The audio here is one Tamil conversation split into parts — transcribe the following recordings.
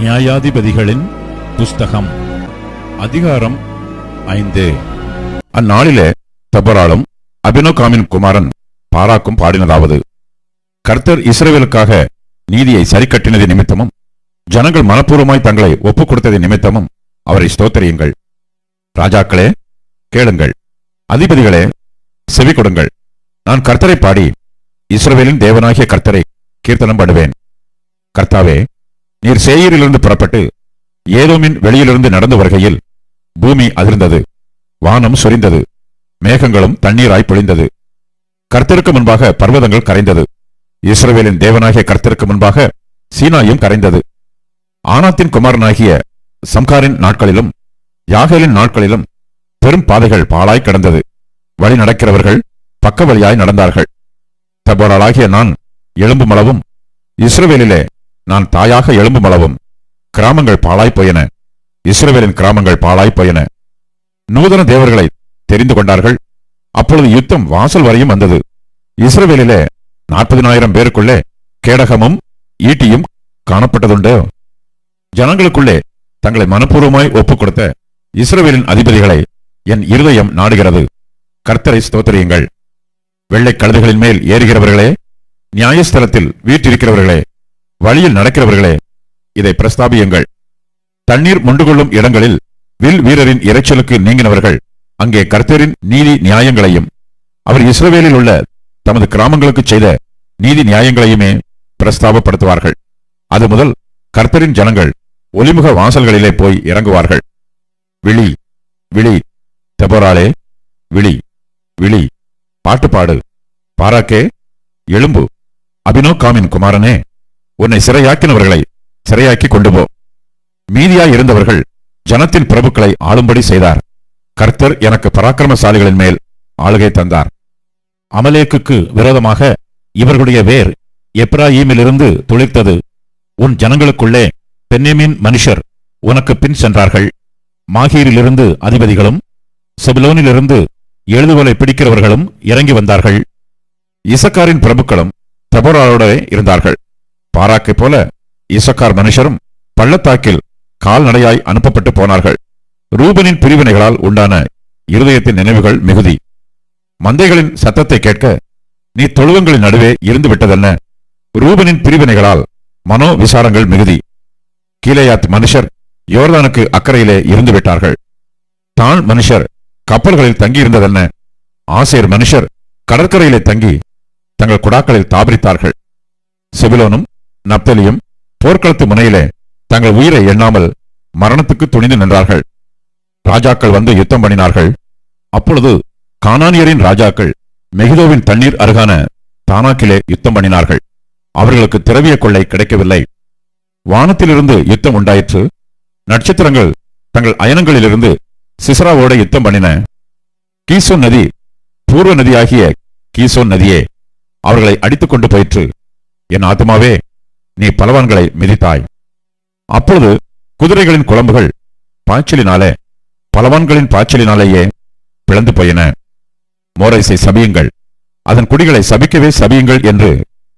நியாயாதிபதிகளின் புஸ்தகம் அதிகாரம் ஐந்து. அந்நாளிலே தபராலும் அபினோகாமின் குமாரன் பாராக்கும் பாடினதாவது. கர்த்தர் இஸ்ரேவேலுக்காக நீதியை சரிக்கட்டினது நிமித்தமும் ஜனங்கள் மனப்பூர்வமாய் தங்களை ஒப்புக் கொடுத்ததை நிமித்தமும் அவரை ஸ்தோத்தரியுங்கள். ராஜாக்களே கேளுங்கள். அதிபதிகளே செவி கொடுங்கள் நான் கர்த்தரை பாடி இஸ்ரவேலின் தேவனாகிய கர்த்தரை கீர்த்தனம் பண்ணுவேன். கர்த்தாவே நீர் சேயரிலிருந்து புறப்பட்டு ஏதோமின் வெளியிலிருந்து நடந்து வருகையில் பூமி அதிர்ந்தது வானம் சொரிந்தது மேகங்களும் தண்ணீராய் பொழிந்தது. கர்த்தருக்கு முன்பாக பர்வதங்கள் கரைந்தது. இஸ்ரவேலின் தேவனாகிய கர்த்தருக்கு முன்பாக சீனாயும் கரைந்தது. ஆனாத்தின் குமாரனாகிய சம்காரின் நாட்களிலும் யாகேலின் நாட்களிலும் பெரும் பாதைகள் பாலாய் கிடந்தது. வழி நடக்கிறவர்கள் பக்க வழியாய் நடந்தார்கள். தபோராளாகிய நான் எலும்புமளவும் இஸ்ரவேலிலே நான் தாயாக எலும்புமளவும் கிராமங்கள் பாழாய் போயன. இஸ்ரவேலின் கிராமங்கள் பாழாய் போயன. நூதன தேவர்களை தெரிந்து கொண்டார்கள். அப்பொழுது யுத்தம் வாசல் வரையும் வந்தது. இஸ்ரவேலிலே நாற்பதினாயிரம் பேருக்குள்ளே கேடகமும் ஈட்டியும் காணப்பட்டதுண்டு? ஜனங்களுக்குள்ளே தங்களை மனப்பூர்வமாய் ஒப்புக் கொடுத்த இஸ்ரவேலின் அதிபதிகளை என் இருதயம் நாடுகிறது. கர்த்தரை ஸ்தோத்திரியுங்கள். வெள்ளைக் கழுதுகளின் மேல் ஏறுகிறவர்களே நியாயஸ்தலத்தில் வீற்றிருக்கிறவர்களே வழியில் நடக்கிறவர்களே இதை பிரஸ்தாபியுங்கள். தண்ணீர் மொண்டுகொள்ளும் இடங்களில் வில் வீரரின் இரைச்சலுக்கு நீங்கினவர்கள் அங்கே கர்த்தரின் நீதி நியாயங்களையும் அவர் இஸ்ரவேலில் உள்ள தமது கிராமங்களுக்கு செய்த நீதி நியாயங்களையுமே பிரஸ்தாபப்படுத்துவார்கள். அது முதல் கர்த்தரின் ஜனங்கள் ஒலிமுக வாசல்களிலே போய் இறங்குவார்கள். விழி விழி தெபராளே விழி விழி பாட்டுப்பாடு பாராக்கே எழும்பு. அபினோ காமின் குமாரனே உன்னை சிறையாக்கினவர்களை சிறையாக்கி கொண்டு போ. மீதியாய் இருந்தவர்கள் ஜனத்தின் பிரபுக்களை ஆளும்படி செய்தார். கர்த்தர் எனக்கு பராக்கிரமசாலிகளின் மேல் ஆளுகை தந்தார். அமலேக்குக்கு விரோதமாக இவர்களுடைய வேர் எப்ராயீமிலிருந்து துளிர்த்தது. உன் ஜனங்களுக்குள்ளே பென்னேமின் மனுஷர் உனக்கு பின் சென்றார்கள். மாகீரிலிருந்து அதிபதிகளும் செபிலோனிலிருந்து எழுதுகோலை பிடிக்கிறவர்களும் இறங்கி வந்தார்கள். இசக்காரின் பிரபுக்களும் தபோராளோடவே இருந்தார்கள். பாராக்கைப் போல இசக்கார் மனுஷரும் பள்ளத்தாக்கில் கால்நடையாய் அனுப்பப்பட்டு போனார்கள். ரூபனின் பிரிவினைகளால் உண்டான இருதயத்தின் நினைவுகள் மிகுதி. மந்தைகளின் சத்தத்தை கேட்க நீ தொழுவங்களின் நடுவே இருந்து விட்டதென்ன? ரூபனின் பிரிவினைகளால் மனோ விசாரங்கள் மிகுதி. கீலேயாத் மனுஷர் யோர்தானுக்கு அக்கறையிலே இருந்து விட்டார்கள். தான் மனுஷர் கப்பல்களில் தங்கியிருந்ததென்ன? ஆசிரியர் மனுஷர் கடற்கரையிலே தங்கி தங்கள் குடாக்களில் தாபரித்தார்கள். செபிலோனும் நப்தலியும் போர்க்களத்து முனையிலே தங்கள் உயிரை எண்ணாமல் மரணத்துக்கு துணிந்து நின்றார்கள். ராஜாக்கள் வந்து யுத்தம் பண்ணினார்கள். அப்பொழுது கானானியரின் ராஜாக்கள் மெகிதோவின் தண்ணீர் அருகான தானாக்கிலே யுத்தம் பண்ணினார்கள். அவர்களுக்கு திரவிய கொள்ளை கிடைக்கவில்லை. வானத்திலிருந்து யுத்தம் உண்டாயிற்று. நட்சத்திரங்கள் தங்கள் அயனங்களிலிருந்து சிசராவோட யுத்தம் பண்ணின. கீசோன் நதி பூர்வ நதியாகிய கீசோன் நதியே அவர்களை அடித்துக் கொண்டு போயிற்று. என் ஆத்மாவே நீ பலவான்களை மிதித்தாய். அப்பொழுது குதிரைகளின் குழம்புகள் பாய்ச்சலினாலே பலவான்களின் பாய்ச்சலினாலேயே பிளந்து போயின. மோரைசை சபியுங்கள். அதன் குடிகளை சபிக்கவே சபியுங்கள் என்று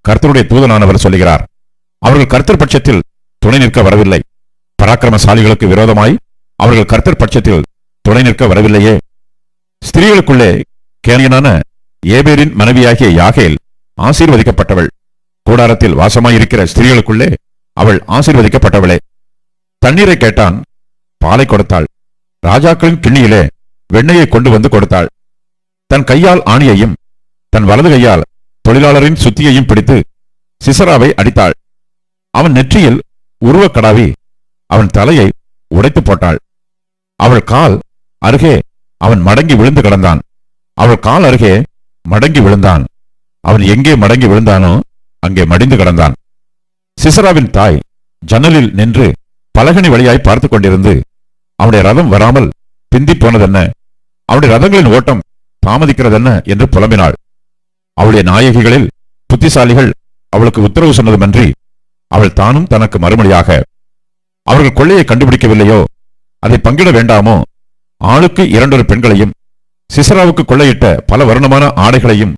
கர்த்தருடைய தூதனானவர் சொல்லுகிறார். அவர்கள் கர்த்தர் பட்சத்தில் துணை நிற்க வரவில்லை. பராக்கிரமசாலிகளுக்கு விரோதமாய் அவர்கள் கர்த்தர் பட்சத்தில் துணை நிற்க வரவில்லையே. ஸ்திரீகளுக்குள்ளே கேனியனான ஏபேரின் மனைவியாகிய யாகேல் ஆசீர்வதிக்கப்பட்டவள். கூடாரத்தில் வாசமாயிருக்கிற ஸ்திரீகளுக்குள்ளே அவள் ஆசீர்வதிக்கப்பட்டவளே. தண்ணீரை கேட்டான் பாலை கொடுத்தாள். ராஜாக்களின் கிண்ணியிலே வெண்ணையை கொண்டு வந்து கொடுத்தாள். தன் கையால் ஆணியையும் தன் வலது கையால் தொழிலாளரின் சுத்தியையும் பிடித்து சிசராவை அடித்தாள். அவன் நெற்றியில் உருவக் கடாவி அவன் தலையை உடைத்து போட்டாள். அவள் கால் அருகே அவன் மடங்கி விழுந்து கிடந்தான். அவள் கால் அருகே மடங்கி விழுந்தான். அவன் எங்கே மடங்கி விழுந்தானோ அங்கே மடிந்து கிடந்தான். சிசராவின் தாய் ஜன்னலில் நின்று பலகனி வழியாய் பார்த்துக் கொண்டிருந்து அவனுடைய ரதம் வராமல் பிந்திப் போனதென்ன? அவனுடைய ரதங்களின் ஓட்டம் தாமதிக்கிறதென்ன? என்று புலம்பினாள். அவளுடைய நாயகிகளில் புத்திசாலிகள் அவளுக்கு உத்தரவு சொன்னதுமன்றி அவள் தானும் தனக்கு மறுமொழியாக அவர்கள் கொள்ளையை கண்டுபிடிக்கவில்லையோ? அதை பங்கிட வேண்டாமோ? ஆளுக்கு இரண்டொரு பெண்களையும் சிசராவுக்கு கொள்ளையிட்ட பல வருணமான ஆடைகளையும்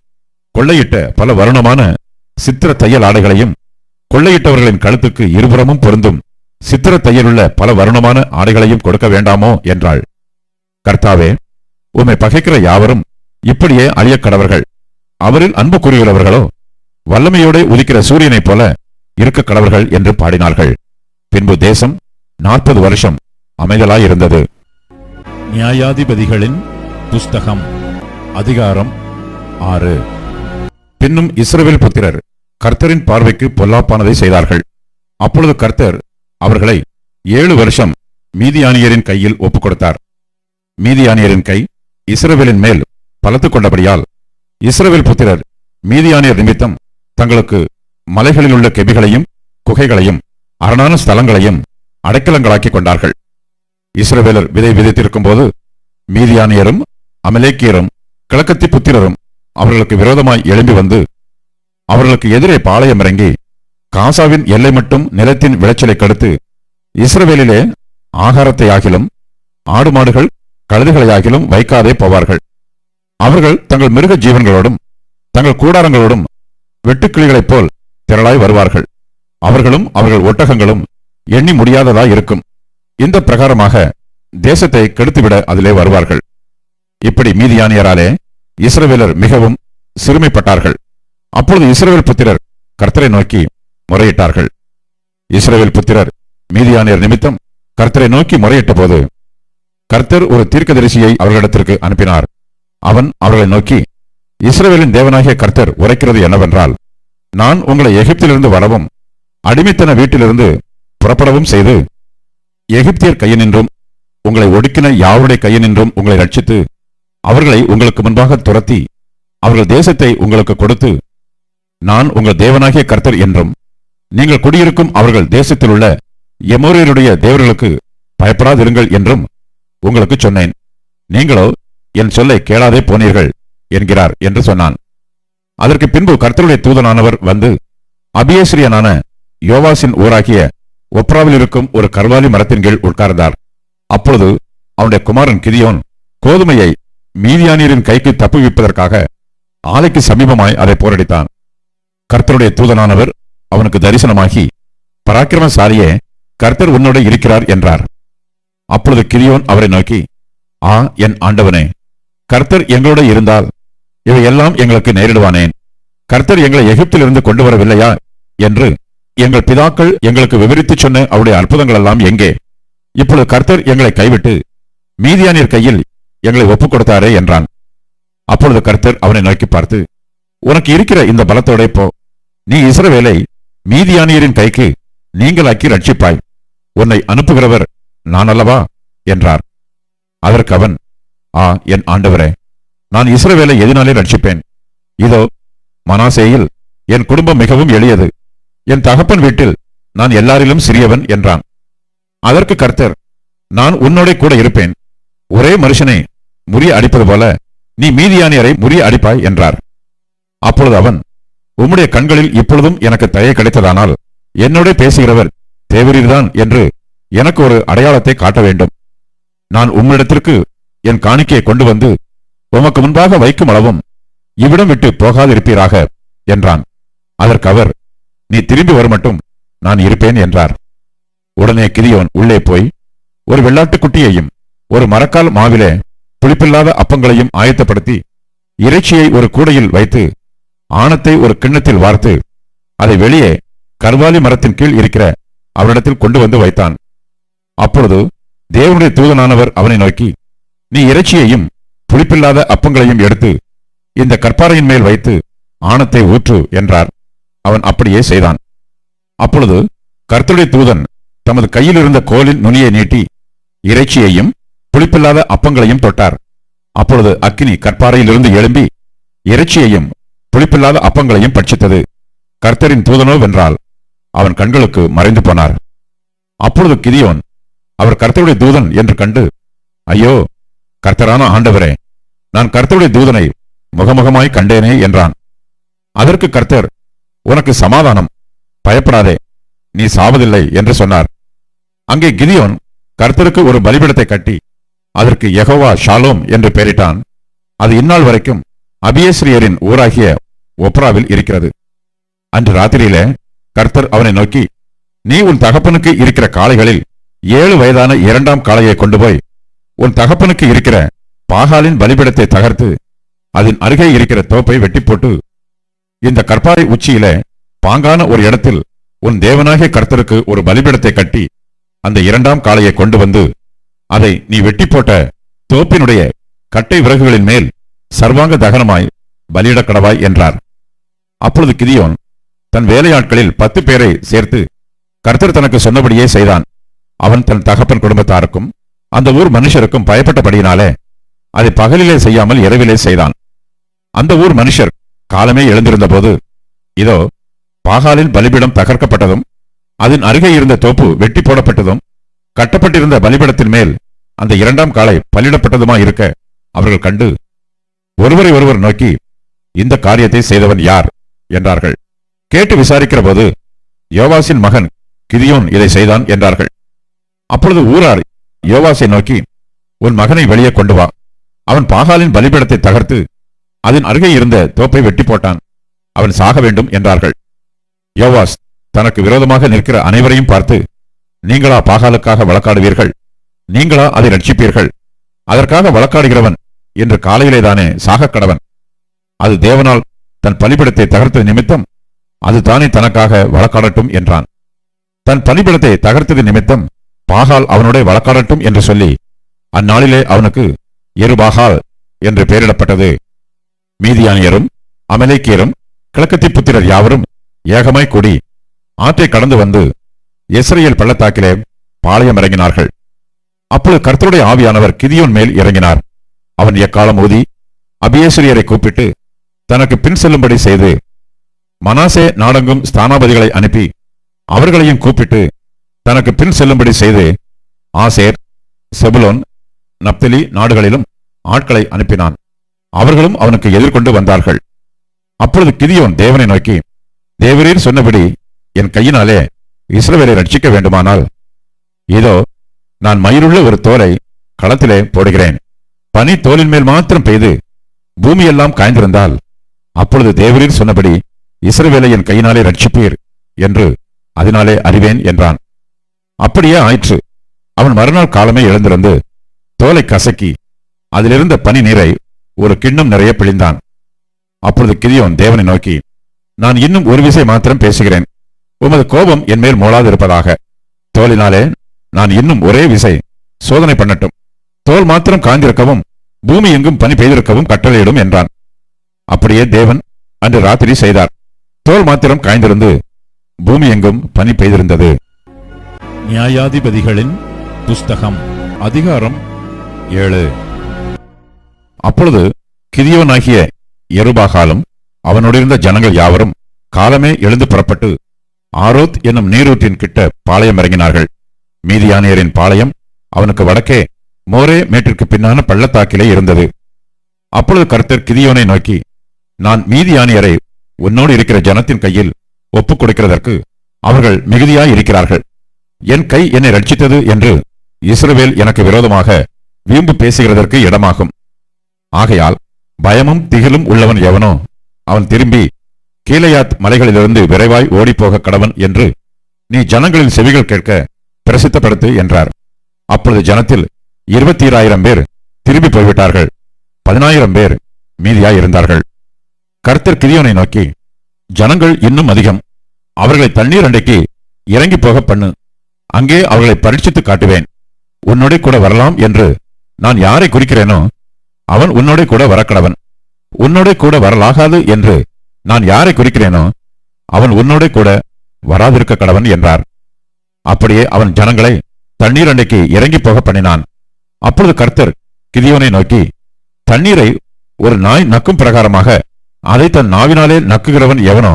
கொள்ளையிட்ட பல வருணமான சித்திர தையல் ஆடைகளையும் கொள்ளையிட்டவர்களின் கழுத்துக்கு இருபுறமும் பொருந்தும் சித்திர தையலுள்ள பல வருணமான ஆடைகளையும் கொடுக்க வேண்டாமோ? என்றாள். கர்த்தாவே உம்மை பகைக்கிற யாவரும் இப்படியே அழியக்கடவர்கள். அவரில் அன்பு கூறியுள்ளவர்களோ வல்லமையோடு உதிக்கிற சூரியனைப் போல இருக்க கடவர்கள் என்று பாடினார்கள். பின்பு தேசம் நாற்பது வருஷம் அமைதலாயிருந்தது. நியாயாதிபதிகளின் புஸ்தகம் அதிகாரம் ஆறு. பின்னும் இஸ்ரவேல் புத்திரர் கர்த்தரின் பார்வைக்கு பொல்லாப்பானதை செய்தார்கள். அப்பொழுது கர்த்தர் அவர்களை ஏழு வருஷம் மீதியானியரின் கையில் ஒப்புக் கொடுத்தார் மீதியானியரின் கை இஸ்ரவேலின் மேல் பலத்துக் கொண்டபடியால் இஸ்ரவேல் புத்திரர் மீதியானியர் நிமித்தம் தங்களுக்கு மலைகளில் உள்ள கெபிகளையும் குகைகளையும் அரணான ஸ்தலங்களையும் அடைக்கலங்களாக்கிக் கொண்டார்கள். இஸ்ரவேலர் விதை விதைத்திருக்கும் போது மீதியானியரும் அமலேக்கியரும் கிழக்கத்தி புத்திரரும் அவர்களுக்கு விரோதமாய் எழும்பி வந்து அவர்களுக்கு எதிரே பாளையம் இறங்கி காசாவின் எல்லை மட்டும் நிலத்தின் விளைச்சலை கடுத்து இஸ்ரவேலிலே ஆகாரத்தை ஆகிலும் ஆடு மாடுகள் கழுதுகளையாகிலும் வைக்காதே போவார்கள். அவர்கள் தங்கள் மிருக ஜீவன்களோடும் தங்கள் கூடாரங்களோடும் வெட்டுக்கிளிகளைப் போல் திரளாய் வருவார்கள். அவர்களும் அவர்கள் ஒட்டகங்களும் எண்ணி முடியாததாய் இருக்கும். இந்த பிரகாரமாக தேசத்தை கெடுத்துவிட அதிலே வருவார்கள். இப்படி மீதியானியராலே இஸ்ரவேலர் மிகவும் சிறுமைப்பட்டார்கள். அப்பொழுது இஸ்ரவேல் புத்திரர் கர்த்தரை நோக்கி முறையிட்டார்கள். இஸ்ரவேல் புத்திரர் மீதியானியர் நிமித்தம் கர்த்தரை நோக்கி முறையிட்ட போது கர்த்தர் ஒரு தீர்க்கதரிசியை அவர்களிடத்திற்கு அனுப்பினார். அவன் அவர்களை நோக்கி இஸ்ரவேலின் தேவனாகிய கர்த்தர் உரைக்கிறது என்னவென்றால் நான் உங்களை எகிப்திலிருந்து வரவும் அடிமைத்தன வீட்டிலிருந்து புறப்படவும் செய்து எகிப்தியர் கையினின்றும் உங்களை ஒடுக்கின யாருடைய கையினின்றும் உங்களை ரட்சித்து அவர்களை உங்களுக்கு முன்பாக துரத்தி அவர்கள் தேசத்தை உங்களுக்கு கொடுத்து நான் உங்கள் தேவனாகிய கர்த்தர் என்றும் நீங்கள் குடியிருக்கும் அவர்கள் தேசத்திலுள்ள எமோரியருடைய தேவர்களுக்கு பயப்படாதிருங்கள் என்றும் உங்களுக்கு சொன்னேன். நீங்களோ என் சொல்லை கேளாதே போனீர்கள் என்கிறார் என்று சொன்னான். அதற்கு பின்பு கர்த்தருடைய தூதனானவர் வந்து அபியேஸ்ரியனான யோவாசின் ஊராகிய ஒப்ராவில் இருக்கும் ஒரு கர்வாலி மரத்தின் கீழ் உட்கார்ந்தார். அப்பொழுது அவனுடைய குமாரன் கிதியோன் கோதுமையை மீதியானியரின் கைக்கு தப்புவிப்பதற்காக ஆலைக்கு சமீபமாய் அதை போரடித்தான். கர்த்தருடைய தூதனானவர் அவனுக்கு தரிசனமாகி பராக்கிரமசாலியே கர்த்தர் உன்னோட இருக்கிறார் என்றார். அப்பொழுது கிரியோன் அவரை நோக்கி ஆ என் ஆண்டவனே கர்த்தர் எங்களோட இருந்தால் இவையெல்லாம் எங்களுக்கு நேரிடுவானேன் கர்த்தர் எங்களை எகிப்திலிருந்து கொண்டு வரவில்லையா என்று எங்கள் பிதாக்கள் எங்களுக்கு விவரித்துச் சொன்ன அவருடைய அற்புதங்கள் எல்லாம் எங்கே? இப்பொழுது கர்த்தர் எங்களை கைவிட்டு மீதியானியர் கையில் எங்களை ஒப்புக் கொடுத்தாரே என்றான். அப்பொழுது கர்த்தர் அவனை நோக்கி பார்த்து உனக்கு இருக்கிற இந்த பலத்தோட போ. நீ இஸ்ரவேலை மீதியானியரின் கைக்கு நீங்களாக்கி ரட்சிப்பாய். உன்னை அனுப்புகிறவர் நான் அல்லவா என்றார். அதற்கு அவன் ஆ என் ஆண்டவரே நான் இஸ்ரவேலை எதினாலே ரட்சிப்பேன். இதோ மனாசேயில் என் குடும்பம் மிகவும் எளியது. என் தகப்பன் வீட்டில் நான் எல்லாரிலும் சிறியவன் என்றான். அதற்கு கர்த்தர் நான் உன்னோட கூட இருப்பேன். ஒரே மனுஷனை முறிய அடிப்பது போல நீ மீதியானியரை முறிய அடிப்பாய் என்றார். அப்பொழுது அவன் உம்முடைய கண்களில் இப்பொழுதும் எனக்கு தயை கிடைத்ததானால் என்னோட பேசுகிறவர் தேவரீர்தான் என்று எனக்கு ஒரு அடையாளத்தை காட்ட வேண்டும். நான் உம்மிடத்திற்கு என் காணிக்கையை கொண்டு வந்து உமக்கு முன்பாக வைக்கும் அளவும் இவ்விடம் விட்டு போகாதிருப்பீராக என்றான். அதற்கு அவர் நீ திரும்பி வரமட்டும் நான் இருப்பேன் என்றார். உடனே கிரியோன் உள்ளே போய் ஒரு வெள்ளாட்டுக்குட்டியையும் ஒரு மரக்கால் மாவிலே புளிப்பில்லாத அப்பங்களையும் ஆயத்தப்படுத்தி இறைச்சியை ஒரு கூடையில் வைத்து ஆணத்தை ஒரு கிண்ணத்தில் வார்த்து அதை வெளியே கர்வாலி மரத்தின் கீழ் இருக்கிற அவரிடத்தில் கொண்டு வந்து வைத்தான். அப்பொழுது தேவனுடைய தூதனானவர் அவனை நோக்கி நீ இறைச்சியையும் புளிப்பில்லாத அப்பங்களையும் எடுத்து இந்த கற்பாறையின் மேல் வைத்து ஆணத்தை ஊற்று என்றார். அவன் அப்படியே செய்தான். அப்பொழுது கர்த்தருடைய தூதன் தமது கையில் இருந்த கோலின் நுனியை நீட்டி இறைச்சியையும் புளிப்பில்லாத அப்பங்களையும் தொட்டார். அப்பொழுது அக்கினி கற்பாறையிலிருந்து எழும்பி இறைச்சியையும் புளிப்பில்லாத அப்பங்களையும் பட்சித்தது கர்த்தரின் தூதனோ வென்றால் அவன் கண்களுக்கு மறைந்து போனார். அப்பொழுது கிதியோன் அவர் கர்த்தருடைய தூதன் என்று கண்டு ஐயோ கர்த்தரான ஆண்டவரே நான் கர்த்தருடைய தூதனை முகமுகமாய் கண்டேனே என்றான். அதற்கு கர்த்தர் உனக்கு சமாதானம் பயப்படாதே நீ சாவதில்லை என்று சொன்னார். அங்கே கிதியோன் கர்த்தருக்கு ஒரு பலிபிடத்தை கட்டி அதற்கு யெகோவா ஷாலோம் என்று பெயரிட்டான். அது இந்நாள் வரைக்கும் அபியேஸ்ரியரின் ஊராகிய ஒப்ராவில் இருக்கிறது. அன்று ராத்திரியிலே கர்த்தர் அவனை நோக்கி நீ உன் தகப்பனுக்கு இருக்கிற காளைகளில் ஏழு வயதான இரண்டாம் காளையை கொண்டு போய் உன் தகப்பனுக்கு இருக்கிற பாகாலின் பலிபிடத்தை தகர்த்து அதன் அருகே இருக்கிற தோப்பை வெட்டி போட்டு இந்த கற்பாறை உச்சியில பாங்கான ஒரு இடத்தில் உன் தேவனாகிய கர்த்தருக்கு ஒரு பலிபிடத்தை கட்டி அந்த இரண்டாம் காளையை கொண்டு வந்து அதை நீ வெட்டி போட்ட தோப்பினுடைய கட்டை விறகுகளின் மேல் சர்வாங்க தகனமாய் பலியிடக் கடவாய் என்றார். அப்பொழுது கிதியோன் தன் வேலையாட்களில் பத்து பேரை சேர்த்து கர்த்தர் தனக்கு சொன்னபடியே செய்தான். அவன் தன் தகப்பன் குடும்பத்தாருக்கும் அந்த ஊர் மனுஷருக்கும் பயப்பட்டபடியினாலே அதை பகலிலே செய்யாமல் இரவிலே செய்தான். அந்த ஊர் மனுஷர் காலமே எழுந்திருந்தபோது இதோ பாகாலின் பலிபிடம் தகர்க்கப்பட்டதும் அதன் அருகே இருந்த தோப்பு வெட்டி போடப்பட்டதும் கட்டப்பட்டிருந்த பலிபிடத்தின் மேல் அந்த இரண்டாம் காலை பலியிடப்பட்டதுமா இருக்க அவர்கள் கண்டு ஒருவரை ஒருவர் நோக்கி இந்த காரியத்தை செய்தவன் யார்? என்றார்கள். கேட்டு விசாரிக்கிற போது யோவாசின் மகன் கிதியோன் இதை செய்தான் என்றார்கள். அப்பொழுது ஊரார் யோவாசை நோக்கி உன் மகனை வெளியே கொண்டு வா. அவன் பாகாலின் பலிபீடத்தை தகர்த்து அதன் அருகே இருந்த தோப்பை வெட்டி போட்டான். அவன் சாக வேண்டும் என்றார்கள். யோவாஸ் தனக்கு விரோதமாக நிற்கிற அனைவரையும் பார்த்து நீங்களா பாகாலுக்காக வழக்காடுவீர்கள்? நீங்களா அதை ரட்சிப்பீர்கள்? அதற்காக வழக்காடுகிறவன் இன்று காலையிலேதானே சாகக் கடவன். அது தேவனால் தன் பலிபிடத்தை தகர்த்தது நிமித்தம் அது தானே தனக்காக வழக்காடட்டும் என்றான். தன் பலிபிடத்தை தகர்த்தது நிமித்தம் பாகால் அவனுடைய வழக்காடட்டும் என்று சொல்லி அந்நாளிலே அவனுக்கு எருபாகால் என்று பெயரிடப்பட்டது. மீதியானியரும் அமலேக்கியரும் கிழக்கத்தி புத்திரர் யாவரும் ஏகமாய் கூடி ஆற்றை கடந்து வந்து இஸ்ரேல் பள்ளத்தாக்கிலே பாளையம் இறங்கினார்கள். அப்பொழுது கர்த்தருடைய ஆவியானவர் கிதியோன் மேல் இறங்கினார். அவன் எக்காலம் ஊதி அபியேஸ்வரியரை கூப்பிட்டு தனக்கு பின் செல்லும்படி செய்து மனாசே நாடெங்கும் ஸ்தானாபதிகளை அனுப்பி அவர்களையும் கூப்பிட்டு தனக்கு பின் செல்லும்படி செய்து ஆசேர் செபுலோன் நப்தலி நாடுகளிலும் ஆட்களை அனுப்பினான். அவர்களும் அவனுக்கு எதிர்கொண்டு வந்தார்கள். அப்பொழுது கிதியோன் தேவனை நோக்கி தேவரீர் சொன்னபடி என் கையினாலே இஸ்ரவேலை ரட்சிக்க வேண்டுமானால் இதோ நான் மயிருள்ள ஒரு தோலை களத்திலே போடுகிறேன். பனி தோலின் மேல் மாத்திரம் பெய்து பூமியெல்லாம் காய்ந்திருந்தால் அப்பொழுது தேவரீர் சொன்னபடி இஸ்ரவேலை என் கையினாலே ரட்சிப்பீர் என்று அதனாலே அறிவேன் என்றான். அப்படியே ஆயிற்று. அவன் மறுநாள் காலமே எழுந்திருந்து தோலை கசக்கி அதிலிருந்த பனி நீரை ஒரு கிண்ணம் நிறைய பிழிந்தான். அப்பொழுது கிதியோன் தேவனை நோக்கி நான் இன்னும் ஒரு விசை மாத்திரம் பேசுகிறேன். உமது கோபம் என் மேல் மூளாதிருப்பதாக தோலினாலே நான் இன்னும் ஒரே விசை சோதனை பண்ணட்டும். தோல் மாத்திரம் காய்ந்திருக்கவும் பூமி எங்கும் பனி பெய்திருக்கவும் கட்டளையிடும் என்றான். அப்படியே தேவன் அன்று ராத்திரி செய்தார். தோல் மாத்திரம் காய்ந்திருந்து பூமி எங்கும் பனி பெய்திருந்தது. நியாயாதிபதிகளின் புஸ்தகம் அதிகாரம் ஏழு। அப்பொழுது கிதியோனாகிய எருபாகாலும் அவனுடையிருந்த ஜனங்கள் யாவரும் காலமே எழுந்து புறப்பட்டு ஆரோத் என்னும் நீரூற்றின் கிட்ட பாளையம் இறங்கினார்கள். மீதியானியரின் பாளையம் அவனுக்கு வடக்கே மோரே மேட்டிற்கு பின்னான பள்ளத்தாக்கிலே இருந்தது. அப்பொழுது கர்த்தர் கிதியோனை நோக்கி நான் மீதியானியரை உன்னோடு இருக்கிற ஜனத்தின் கையில் ஒப்புக் கொடுக்கிறதற்கு அவர்கள் மிகுதியாய் இருக்கிறார்கள். என் கை என்னை ரட்சித்தது என்று இஸ்ரவேல் எனக்கு விரோதமாக வீம்பு பேசுகிறதற்கு இடமாகும். ஆகையால் பயமும் திகிலும் உள்ளவன் எவனோ அவன் திரும்பி கீழையாத் மலைகளிலிருந்து விரைவாய் ஓடிப்போக கடவன் என்று நீ ஜனங்களின் செவிகள் கேட்க பிரசித்தப்படுத்து என்றார். அப்பொழுது ஜனத்தில் இருபத்தி ஈராயிரம் பேர் திரும்பி போய்விட்டார்கள். பதினாயிரம் பேர் மீதியாய் இருந்தார்கள் கர்த்தர் கிரியோனை நோக்கி ஜனங்கள் இன்னும் அதிகம். அவர்களை தண்ணீர் அண்டைக்கு இறங்கி போக பண்ணு. அங்கே அவர்களை பரீட்சித்து காட்டுவேன். உன்னோட கூட வரலாம் என்று நான் யாரை குறிக்கிறேனோ அவன் உன்னோட கூட வரக்கடவன். உன்னோட கூட வரலாகாது என்று நான் யாரை குறிக்கிறேனோ அவன் உன்னோட கூட வராதிருக்க கடவன் என்றார். அப்படியே அவன் ஜனங்களை தண்ணீர் அண்டைக்கு இறங்கி போக பண்ணினான். அப்பொழுது கர்த்தர் கிதியோனை நோக்கி தண்ணீரை ஒரு நாய் நக்கும் பிரகாரமாக அதை தன் நாவினாலே நக்குகிறவன் எவனோ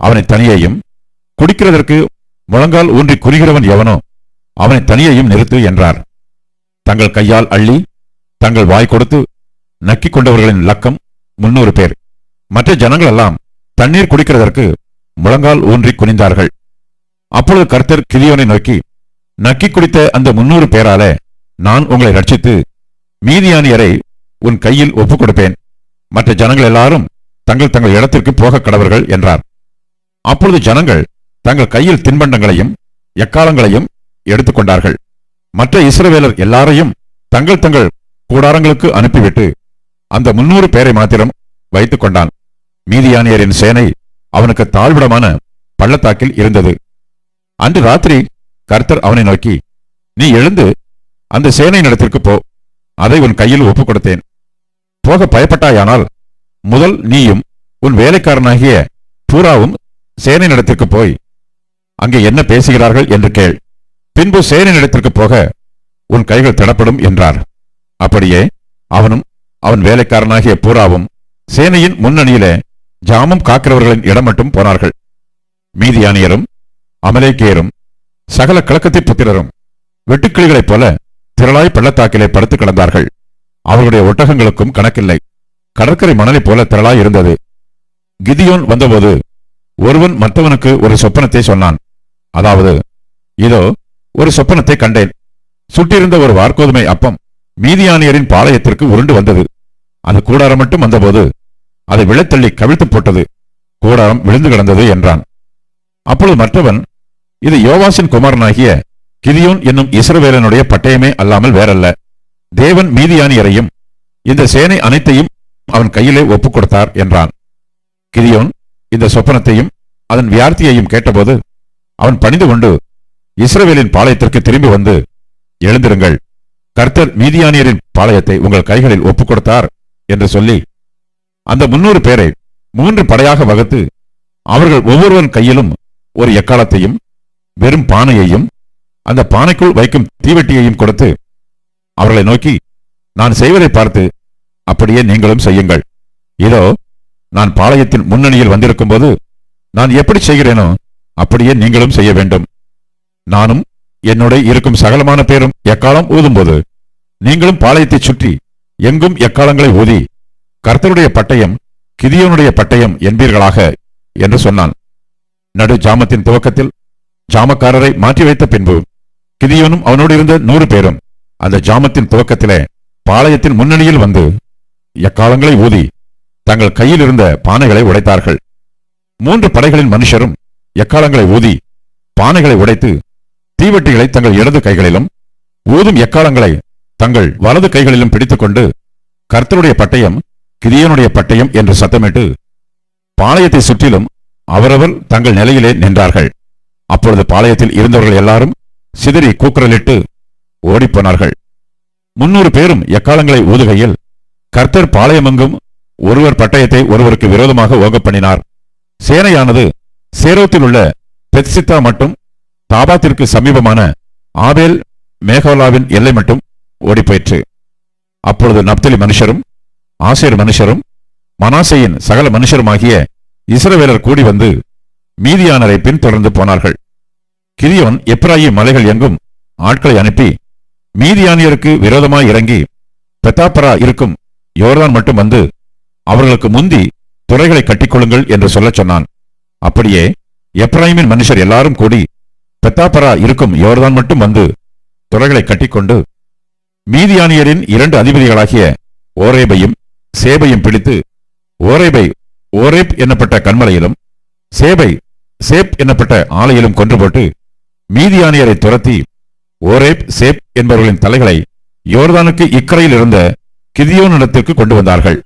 அவனை தனியையும் குடிக்கிறதற்கு முழங்கால் ஊன்றி குறிகிறவன் எவனோ அவனை தனியையும் நிறுத்து என்றார். தங்கள் கையால் அள்ளி தங்கள் வாய் கொடுத்து நக்கிக் கொண்டவர்களின் லக்கம் முன்னூறு பேர். மற்ற ஜனங்கள் எல்லாம் தண்ணீர் குடிக்கிறதற்கு முழங்கால் ஊன்றி குனிந்தார்கள். அப்பொழுது கர்த்தர் கிதியோனை நோக்கி நக்கி குடித்த அந்த முன்னூறு பேராலே நான் உங்களை ரட்சித்து மீதியானியரை உன் கையில் ஒப்புக் கொடுப்பேன். மற்ற ஜனங்கள் எல்லாரும் தங்கள் தங்கள் இடத்திற்கு போக கடவர்கள் என்றார். அப்பொழுது ஜனங்கள் தங்கள் கையில் தின்பண்டங்களையும் எக்காலங்களையும் எடுத்துக்கொண்டார்கள். மற்ற இஸ்ரவேலர் எல்லாரையும் தங்கள் தங்கள் கூடாரங்களுக்கு அனுப்பிவிட்டு அந்த முன்னூறு பேரை மாத்திரம் வைத்துக் கொண்டான். மீதியானியரின் சேனை அவனுக்கு தாழ்விடமான பள்ளத்தாக்கில் இருந்தது. அன்று ராத்திரி கர்த்தர் அவனை நோக்கி நீ எழுந்து அந்த சேனை நிலத்திற்கு போ. அதை உன் கையில் ஒப்புக் கொடுத்தேன் போக பயப்பட்டாயானால் முதல் நீயும் உன் வேலைக்காரனாகிய பூராவும் சேனை நடத்திற்கு போய் அங்கே என்ன பேசுகிறார்கள் என்று கேள். பின்பு சேனை நடத்திற்கு போக உன் கைகள் திடப்படும் என்றார். அப்படியே அவனும் அவன் வேலைக்காரனாகிய பூராவும் சேனையின் முன்னணியிலே ஜாமம் காக்கிறவர்களின் இடம் மட்டும் போனார்கள். மீதியானியரும் அமலேக்கியரும் சகல கிழக்கத்தி புத்திரரும் வெட்டுக்கிளிகளைப் போல திரளாய் பள்ளத்தாக்கிலே படுத்துக் கிடந்தார்கள். அவர்களுடைய ஒட்டகங்களுக்கும் கணக்கில்லை. கடற்கரை மணலைப் போல திரளாய் இருந்தது. கிதியோன் வந்தபோது ஒருவன் மற்றவனுக்கு ஒரு சொப்பனத்தை சொன்னான். அதாவது இதோ ஒரு சொப்பனத்தை கண்டேன். சுட்டிருந்த ஒரு வார்கோதுமை அப்பம் மீதியானியரின் பாளையத்திற்கு உருண்டு வந்தது. அது கூடாரம் மட்டும் வந்தபோது அதை விழத்தள்ளி கவிழ்த்து போட்டது. கூடாரம் விழுந்து கிடந்தது என்றான். அப்பொழுது மற்றவன் இது யோவாசின் குமாரனாகிய கிதியோன் என்னும் இஸ்ரவேலனுடைய பட்டயமே அல்லாமல் வேறல்ல. தேவன் மீதியானியரையும் இந்த சேனை அனைத்தையும் அவன் கையிலே ஒப்புக் கொடுத்தார் என்றான். கிதியோன் இந்த சொப்பனத்தையும் அதன் வியார்த்தியையும் கேட்டபோது அவன் பணிந்து கொண்டு இஸ்ரவேலின் பாளையத்திற்கு திரும்பி வந்து எழுந்திருங்கள். கர்த்தர் மீதியானியரின் பாளையத்தை உங்கள் கைகளில் ஒப்புக் கொடுத்தார் என்று சொல்லி அந்த முன்னூறு பேரை மூன்று படையாக வகுத்து அவர்கள் ஒவ்வொருவன் கையிலும் ஒரு எக்காலத்தையும் வெறும் பானையையும் அந்த பானைக்குள் வைக்கும் தீவெட்டியையும் கொடுத்து அவர்களை நோக்கி நான் செய்வதை பார்த்து அப்படியே நீங்களும் செய்யுங்கள். இதோ நான் பாளையத்தின் முன்னணியில் வந்திருக்கும்போது நான் எப்படி செய்கிறேனோ அப்படியே நீங்களும் செய்ய வேண்டும். நானும் என்னுடைய இருக்கும் சகலமான பேரும் எக்காலம் ஊதும்போது நீங்களும் பாளையத்தைச் சுற்றி எங்கும் எக்காலங்களை ஊதி கர்த்தருடைய பட்டயம் கிதியோனுடைய பட்டயம் என்பீர்களாக என்று சொன்னான். நடு ஜாமத்தின் துவக்கத்தில் ஜாமக்காரரை மாற்றி வைத்த பின்பு கிதியோனும் அவனோடு இருந்த நூறு பேரும் அந்த ஜாமத்தின் துவக்கத்திலே பாளையத்தின் முன்னணியில் வந்து எக்காலங்களை ஊதி தங்கள் கையில் இருந்த பானைகளை உடைத்தார்கள். மூன்று படைகளின் மனுஷரும் எக்காலங்களை ஊதி பானைகளை உடைத்து தீவெட்டிகளை தங்கள் இடது கைகளிலும் ஊதும் எக்காலங்களை தங்கள் வலது கைகளிலும் பிடித்துக்கொண்டு கர்த்தருடைய பட்டயம் கிரியனுடைய பட்டயம் என்று சத்தமிட்டு பாளையத்தை சுற்றிலும் அவரவர் தங்கள் நிலையிலே நின்றார்கள். அப்பொழுது பாளையத்தில் இருந்தவர்கள் எல்லாரும் சிதறி கூக்குரலிட்டு ஓடிப்போனார்கள். முன்னூறு பேரும் எக்காலங்களை ஊதுகையில் கர்த்தர் பாளையமெங்கும் ஒருவர் பட்டயத்தை ஒருவருக்கு விரோதமாக ஓங்கப் பண்ணினார். சேனையானது சேரோத்தில் உள்ள பெத்சித்தா மட்டும் தாபாத்திற்கு சமீபமான ஆபேல் மேகோலாவின் எல்லை மட்டும் ஓடிப்போயிற்று. அப்பொழுது நப்தலி மனுஷரும் ஆசேர் மனுஷரும் மனாசையின் சகல மனுஷருமாகிய இஸ்ரவேலர் கூடி வந்து மீதியானரை பின்தொடர்ந்து போனார்கள். கிரியோன் எப்ராயிம் மலைகள் எங்கும் ஆட்களை அனுப்பி மீதியானியருக்கு விரோதமாய் இறங்கி பெத்தாப்பரா இருக்கும் யோர்தான் மட்டும் வந்து அவர்களுக்கு முந்தி துறைகளை கட்டிக்கொள்ளுங்கள் என்று சொல்லச் சொன்னான். அப்படியே எப்ராஹிமின் மனுஷர் எல்லாரும் கூடி பெத்தாப்பரா இருக்கும் யோர்தான் மட்டும் வந்து துறைகளை கட்டிக்கொண்டு மீதியானியரின் இரண்டு அதிபதிகளாகிய ஓரேபையும் சேபையும் பிடித்து ஓரேபை ஓரேப் என்னப்பட்ட கண்மலையிலும் சேபை சேப் என்னப்பட்ட ஆலையிலும் கொன்று போட்டு மீதியானியரை துரத்தி ஓரேப் சேப் என்பவர்களின் தலைகளை யோர்தானுக்கு இக்கரையில் இருந்த கிதியோனிடத்திற்கு கொண்டு வந்தார்கள்.